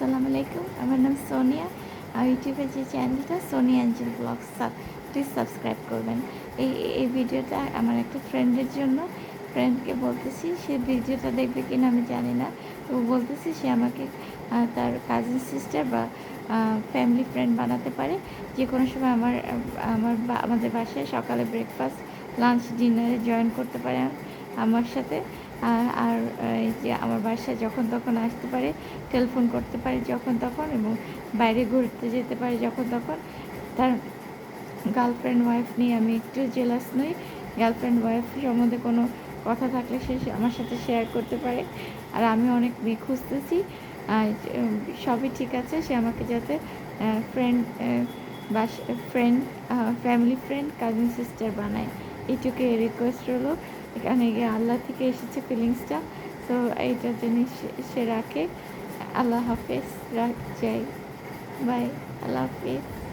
আসসালামু আলাইকুম। আমার নাম সোনিয়া। আর ইউটিউবের যে চ্যানেলটা Soni angel vlogs please subscribe করবেন। এই এই ভিডিওটা আমার একটা ফ্রেন্ডের জন্য। ফ্রেন্ডকে বলতেছি, সে ভিডিওটা দেখবে কিনা আমি জানি না। তো বলতেছি, সে আমাকে তার কাজিন সিস্টার বা ফ্যামিলি ফ্রেন্ড বানাতে পারে। যে কোনো সময় আমার আমার আমাদের বাসায় সকালে ব্রেকফাস্ট লাঞ্চ ডিনারে জয়েন করতে পারে আমার সাথে। আর এই যে আমার বাসায় যখন তখন আসতে পারে, টেলিফোন করতে পারে যখন তখন এবং বাইরে ঘুরতে যেতে পারে যখন তখন। তার গার্লফ্রেন্ড ওয়াইফ নিয়ে আমি একটু জেলাস নই। গার্লফ্রেন্ড ওয়াইফ সম্বন্ধে কোনো কথা থাকলে সে আমার সাথে শেয়ার করতে পারে। আর আমি অনেক মেয়ে খুঁজতেছি। আর সবই ঠিক আছে। সে আমাকে যাতে ফ্রেন্ড বাস friend family friend cousin sister বানায়। এইটুকু রিকোয়েস্ট রইল। এখানে গিয়ে আল্লাহ থেকে এসেছে ফিলিংসটা তো এইটা জন্য সে- সে রাখে আল্লাহ হাফেজ, রাখ যাই বাই আল্লাহ হাফেজ।